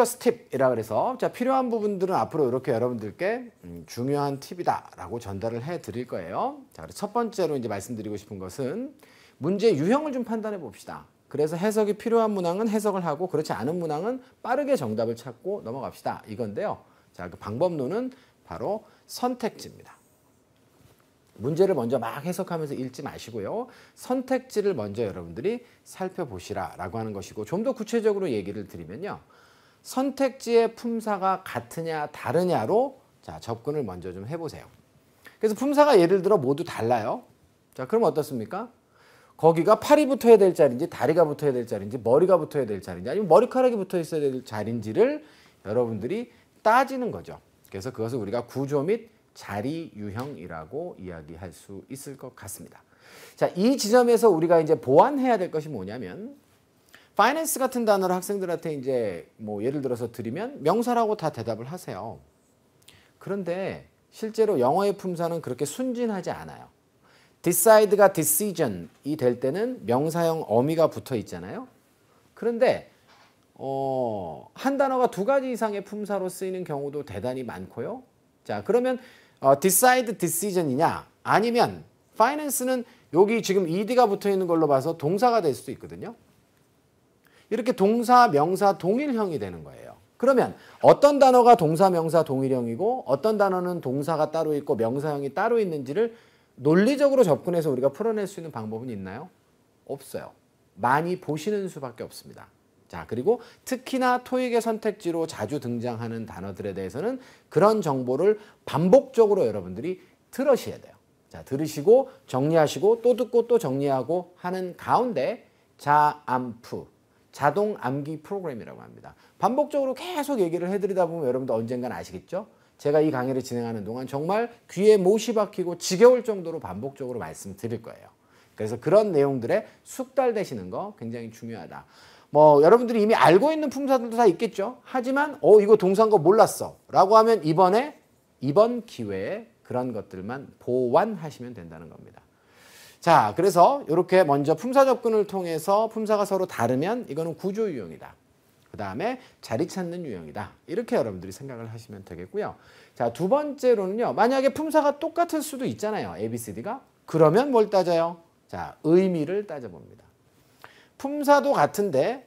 플러스 팁이라 그래서 자 필요한 부분들은 앞으로 이렇게 여러분들께 음, 중요한 팁이다라고 전달을 해 드릴 거예요. 자, 그래서 첫 번째로 이제 말씀드리고 싶은 것은 문제 유형을 좀 판단해 봅시다. 그래서 해석이 필요한 문항은 해석을 하고 그렇지 않은 문항은 빠르게 정답을 찾고 넘어갑시다. 이건데요. 자, 그 방법론은 바로 선택지입니다. 문제를 먼저 막 해석하면서 읽지 마시고요. 선택지를 먼저 여러분들이 살펴보시라라고 하는 것이고 좀 더 구체적으로 얘기를 드리면요. 선택지의 품사가 같으냐 다르냐로 자, 접근을 먼저 좀 해보세요. 그래서 품사가 예를 들어 모두 달라요. 자, 그럼 어떻습니까? 거기가 팔이 붙어야 될 자리인지 다리가 붙어야 될 자리인지 머리가 붙어야 될 자리인지 아니면 머리카락이 붙어 있어야 될 자리인지를 여러분들이 따지는 거죠. 그래서 그것을 우리가 구조 및 자리 유형이라고 이야기할 수 있을 것 같습니다. 자, 이 지점에서 우리가 이제 보완해야 될 것이 뭐냐면 파이낸스 같은 단어를 학생들한테 이제 뭐 예를 들어서 드리면 명사라고 다 대답을 하세요. 그런데 실제로 영어의 품사는 그렇게 순진하지 않아요. decide가 decision이 될 때는 명사형 어미가 붙어 있잖아요. 그런데 어, 한 단어가 두 가지 이상의 품사로 쓰이는 경우도 대단히 많고요. 자, 그러면 어, decide decision이냐 아니면 finance는 여기 지금 ed가 붙어 있는 걸로 봐서 동사가 될 수도 있거든요. 이렇게 동사, 명사 동일형이 되는 거예요. 그러면 어떤 단어가 동사, 명사 동일형이고 어떤 단어는 동사가 따로 있고 명사형이 따로 있는지를 논리적으로 접근해서 우리가 풀어낼 수 있는 방법은 있나요? 없어요. 많이 보시는 수밖에 없습니다. 자, 그리고 특히나 토익의 선택지로 자주 등장하는 단어들에 대해서는 그런 정보를 반복적으로 여러분들이 들으셔야 돼요. 자, 들으시고 정리하시고 또 듣고 또 정리하고 하는 가운데 자암프 자동 암기 프로그램이라고 합니다. 반복적으로 계속 얘기를 해드리다 보면 여러분도 언젠간 아시겠죠? 제가 이 강의를 진행하는 동안 정말 귀에 못이 박히고 지겨울 정도로 반복적으로 말씀드릴 거예요. 그래서 그런 내용들에 숙달되시는 거 굉장히 중요하다. 뭐 여러분들이 이미 알고 있는 품사들도 다 있겠죠. 하지만 어 이거 동사인 거 몰랐어 라고 하면 이번에 이번 기회에 그런 것들만 보완하시면 된다는 겁니다. 자, 그래서 이렇게 먼저 품사 접근을 통해서 품사가 서로 다르면 이거는 구조 유형이다. 그 다음에 자리 찾는 유형이다. 이렇게 여러분들이 생각을 하시면 되겠고요. 자, 두 번째로는요. 만약에 품사가 똑같을 수도 있잖아요. A, B, C, D가. 그러면 뭘 따져요? 자, 의미를 따져봅니다. 품사도 같은데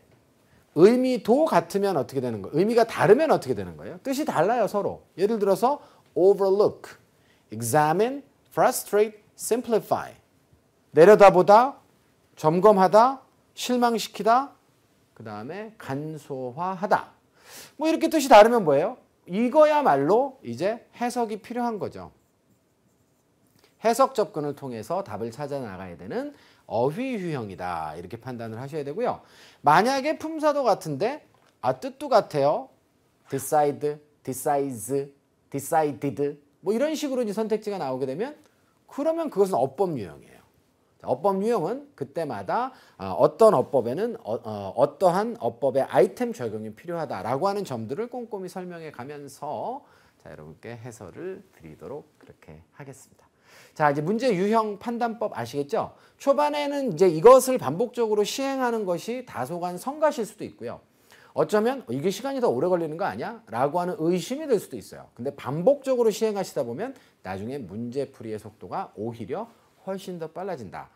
의미도 같으면 어떻게 되는 거예요? 의미가 다르면 어떻게 되는 거예요? 뜻이 달라요, 서로. 예를 들어서 overlook, examine, frustrate, simplify. 내려다보다, 점검하다, 실망시키다, 그 다음에 간소화하다. 뭐 이렇게 뜻이 다르면 뭐예요? 이거야말로 이제 해석이 필요한 거죠. 해석 접근을 통해서 답을 찾아 나가야 되는 어휘 유형이다. 이렇게 판단을 하셔야 되고요. 만약에 품사도 같은데 아 뜻도 같아요. decide, decides, decided 뭐 이런 식으로 이제 선택지가 나오게 되면 그러면 그것은 어법 유형이에요. 어법 유형은 그때마다 어떤 어법에는 어, 떠한 어법의 아이템 적용이 필요하다라고 하는 점들을 꼼꼼히 설명해 가면서 자 여러분께 해설을 드리도록 그렇게 하겠습니다. 자, 이제 문제 유형 판단법 아시겠죠? 초반에는 이제 이것을 반복적으로 시행하는 것이 다소간 성가실 수도 있고요. 어쩌면 이게 시간이 더 오래 걸리는 거 아니야? 라고 하는 의심이 들 수도 있어요. 근데 반복적으로 시행하시다 보면 나중에 문제 풀이의 속도가 오히려 훨씬 더 빨라진다.